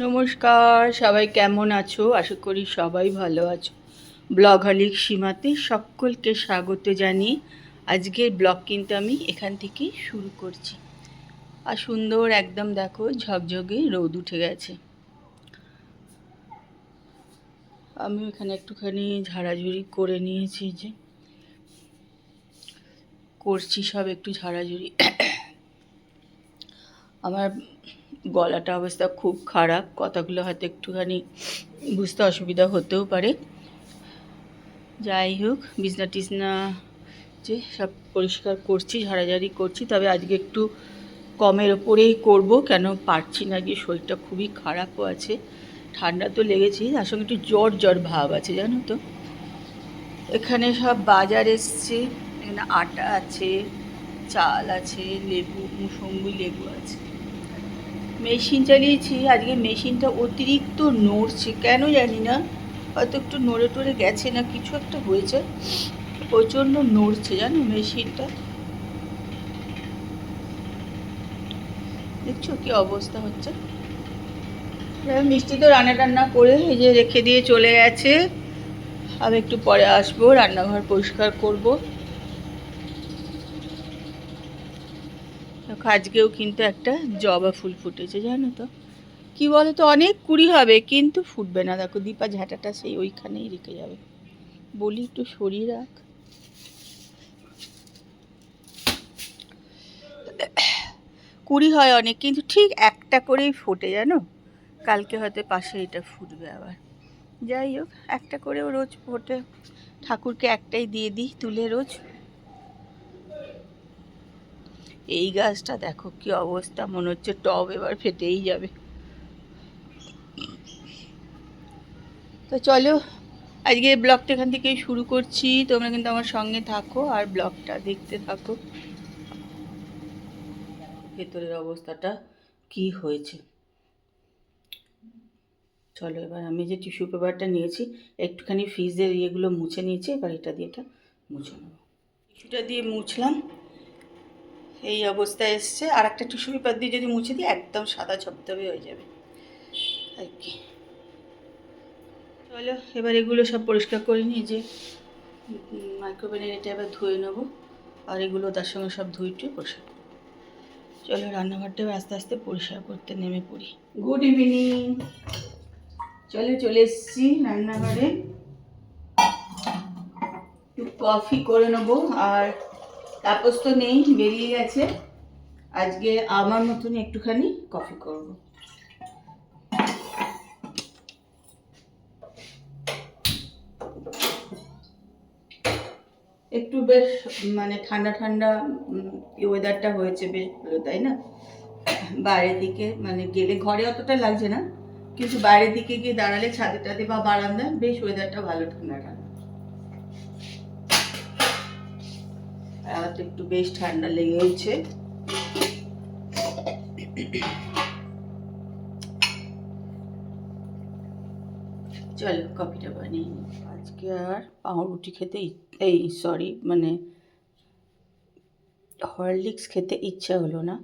নমস্কার, সবাই কেমন আছো? আশা করি সবাই ভালো আছো। ব্লগ হলিক সীমাতে সকলকে স্বাগত জানিয়ে আজকের ব্লগ কিন্তু আমি এখান থেকেই শুরু করছি। আর সুন্দর একদম দেখো ঝকঝকে রোদ উঠে গেছে। আমি এখানে একটুখানি ঝাড়াঝুড়ি করে নিয়েছি যে করছি সব একটু ঝাড়াঝুড়ি। আমার গলাটা অবস্থা খুব খারাপ, কথাগুলো হয়তো একটুখানি বুঝতে অসুবিধা হতেও পারে। যাই হোক, বিছনা টিছনা যে সব পরিষ্কার করছি, ঝাড়াঝাড়ি করছি, তবে আজকে একটু কমের ওপরেই করব, কেন পারছি না যে শরীরটা খুবই খারাপও আছে, ঠান্ডা তো লেগেছে তার সঙ্গে একটু জ্বর জ্বর ভাব আছে, জানো তো। এখানে সব বাজার এসছে এখানে আটা আছে, চাল আছে, লেবু, মুসম্বি লেবু আছে। মেশিন চালিয়েছি, আজকে মেশিনটা অতিরিক্ত নড়ছে। কেন জানি না, হয়তো একটু নড়ে টড়ে গেছে না, কিছু একটা হয়েছে। প্রচণ্ড নড়ছে, জানো মেশিনটা। দেখছ কি অবস্থা হচ্ছে? মিষ্টি তো রান্না টান্না করে এই যে রেখে দিয়ে চলে গেছে। আমি একটু পরে আসব, রান্নাঘর পরিষ্কার করব। আজকেও কিন্তু একটা জবা ফুল ফুটেছে, জানো তো। কি বলো তো অনেক কুড়ি হবে, কিন্তু ফুটবে না। দেখো, দীপা ঝাঁটাটা সেই ওইখানেই রেখে যাবে। বলি একটু সরিয়ে রাখ। কুড়ি হয় অনেক, কিন্তু ঠিক একটা করেই ফোটে, জানো? কালকে হয়তো পাশে এটা ফুটবে আবার। যাই হোক, একটা করেও রোজ ফোটে। ঠাকুরকে একটাই দিয়ে দিই, তুলে রোজ এই গাছটা দেখো কি অবস্থা, মনে হচ্ছে টব এবার ফেটেই যাবে। তো চলো, আজকে ব্লগটা এখান থেকেই শুরু করছি। তোমরা কিন্তু আমার সঙ্গে থাকো আর ব্লগটা দেখতে থাকো। ভেতরের অবস্থাটা কি হয়েছে? চলো, এবার আমি যে টিস্যু পেপারটা নিয়েছি, একটুখানি ফ্রিজের ইয়েগুলো মুছে নিয়েছি, এবার এটা দিয়ে এটা মুছে নেব। টিস্যুটা দিয়ে মুছলাম। এই অবস্থায় এসছে। আর একটা টিস্যু পেপার দিয়ে যদি মুছে দিই, একদম সাদা ছপতবে হয়ে যাবে। আর কি। চলো, এবার এগুলো সব পরিষ্কার করে নিই যে মাইক্রোওভেনের এটা এবার ধুয়ে নেব। আর এগুলো তার সঙ্গে সব ধুইটে পরিষ্কার চলো রান্নাঘরটাও আস্তে আস্তে পরিষ্কার করতে নেমে পড়ি। গুড ইভিনিং চলে চলে এসেছি রান্নাঘরে। একটু কফি করে নেব। আর তাপস তো নেই, বেরিয়ে গেছে। আজকে আমার মতন একটুখানি কফি করব। একটু বেশ মানে ঠান্ডা ঠান্ডা ওয়েদারটা হয়েছে বেশ ভালো, তাই না? বাইরের দিকে মানে গেলে ঘরে অতটা লাগছে না, কিন্তু বাইরের দিকে গিয়ে দাঁড়ালে ছাদে টাদে বা বারান্দায় বেশ ওয়েদারটা ভালো, ঠান্ডা ঠান্ডা। আর তো একটু বেশ ঠান্ডা লেগেছে। চলো, কফিটা বানিয়ে নিই। আজকে আর পাউরুটি খেতে এই সরি মানে হরলিক্স খেতে ইচ্ছা হলো না।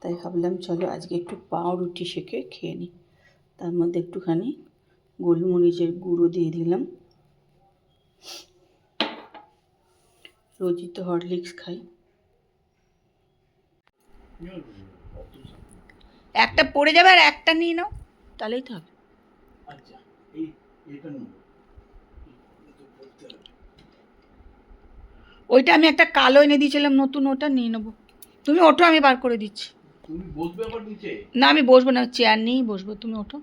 তাই ভাবলাম, চলো আজকে একটু পাউরুটি শেখে খেয়ে নিই। তার মধ্যে একটুখানি গোলমরিচের গুঁড়ো দিয়ে দিলাম। রোজই তো হরলিক্স খাই। একটা পড়ে যাবে আর একটা নিয়ে নাও তাহলেই তো হবে। আচ্ছা এই এটা ওইটা আমি একটা কালো এনে দিয়েছিলাম নতুন ওটা নিয়ে নেব। তুমি ওঠো আমি বার করে দিচ্ছি। তুমি বসবে আবার নিচে? না আমি বসবো না চেয়ার নিয়েই বসবো তুমি ওঠো।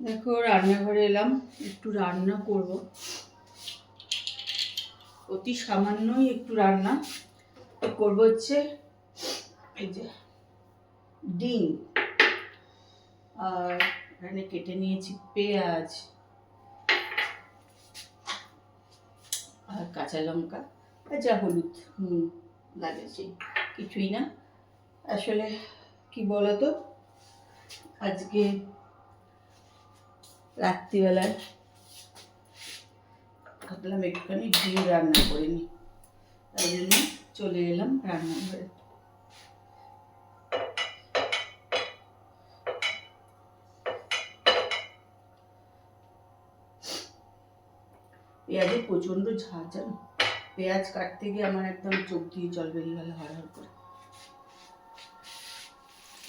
দেখো রান্নাঘরে এলাম একটু রান্না করব। অতি সামান্যই একটু রান্না। করব হচ্ছে এই যে ডিম। আর এখানে কেটে নিয়েছি পেঁয়াজ। আর কাঁচা লঙ্কা। যা হলুদ হুম লাগে সেই কিছুই না। আসলে কি বলতো? আজকে রাত্রিবেলায় ভাবলাম একটুখানি ডিম রান্না করে নিই তাই জন্য চলে এলাম রান্নাঘরে। পেঁয়াজে প্রচণ্ড ঝাঁঝ জানো? পেঁয়াজ কাটতে গিয়ে আমার একদম চোখ দিয়ে জল বেরিয়ে গেল হড়হড় করে।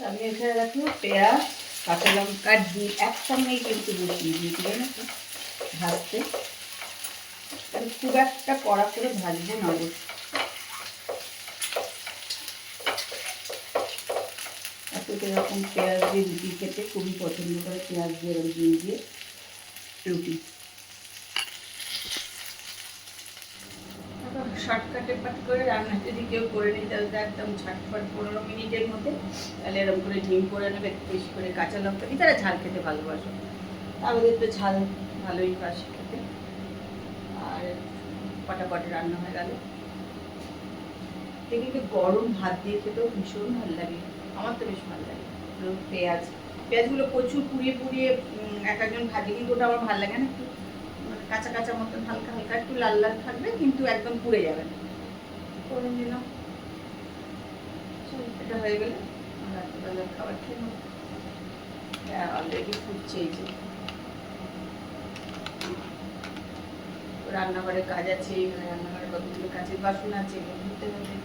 আমি এখানে রাখব পেঁয়াজ, কাঁচা লঙ্কা, ডিম, একসঙ্গেই কিন্তু বসিয়ে দিয়ে দিলে তো? ভাজতে। খুব একটা কড়া করে ভাজবো না অবশ্য এরকম পেঁয়াজ দিয়ে রুটি খেতে খুবই পছন্দ করে, পেঁয়াজ দিয়ে এরকম দিয়ে দিয়ে। রুটি। শর্টকাটে পাট করে রান্না যদি কেউ করে নিই তাহলে তো একদম ঝটপট পনেরো মিনিটের মধ্যে তাহলে এরকম করে ডিম করে নেবে, বেশি করে কাঁচা লঙ্কা দিয়ে তারা ঝাল খেতে ভালোবাসো। আমাদের তো ঝাল ভালোই বাসে। ফটাফট রান্না হয়ে গেল। কিন্তু গরম ভাত দিয়ে খেতেও ভীষণ ভালো লাগে। আমার তো বেশ ভালো লাগে। পেঁয়াজ, পেঁয়াজগুলো প্রচুর পুড়িয়ে পুড়িয়ে এক একজন ভাজে, কিন্তু ওটা আমার ভালো লাগে না। একটু মানে কাঁচা কাঁচা মতন হালকা হালকা, একটু লাল লাল থাকবে, কিন্তু একদম পুড়ে যাবে না। করে নিলাম। এটা হয়ে গেলে খাবার খেয়ে নেব। হ্যাঁ অলরেডি ফুটছে এই যে। রান্নাঘরে কাজ আছে রান্নাঘরে কতগুলো কাজের বাসন আছে এগুলো ধুতে হবে।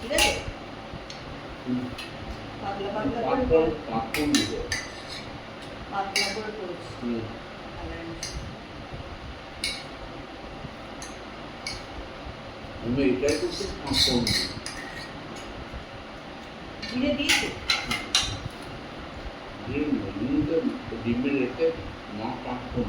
ঠিক আছে? পাতলা পাতলা করে পাঁচফোড়ন পাঁচফোড়ন দিতে হবে। পাতলা করে করেছি হুম। আমি এটাই করছি পাঁচফোড়ন দিই। জিরে দিয়েছি ডিম ডিমটা ডিমে রেখে মা পাঁচফোড়ন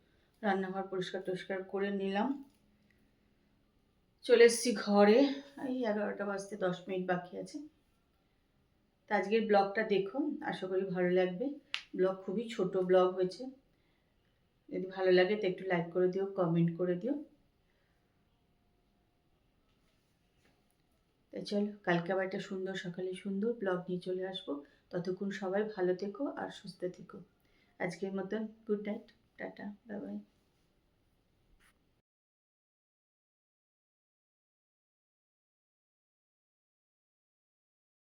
রান্নাঘর পরিষ্কার টরিষ্কার করে নিলাম। চলে এসেছি ঘরে। এই এগারোটা বাজতে দশ মিনিট বাকি আছে। তা আজকের ব্লগটা দেখো আশা করি ভালো লাগবে। ব্লগ খুবই ছোট ব্লগ হয়েছে। যদি ভালো লাগে তো একটু লাইক করে দিও, কমেন্ট করে দিও। তাই চলো, কালকে আবার একটা সুন্দর, সকালে সুন্দর ব্লগ নিয়ে চলে আসব। ততক্ষণ সবাই ভালো থেকো আর সুস্থ থেকো। আজকের মতন good night, tata, bye bye.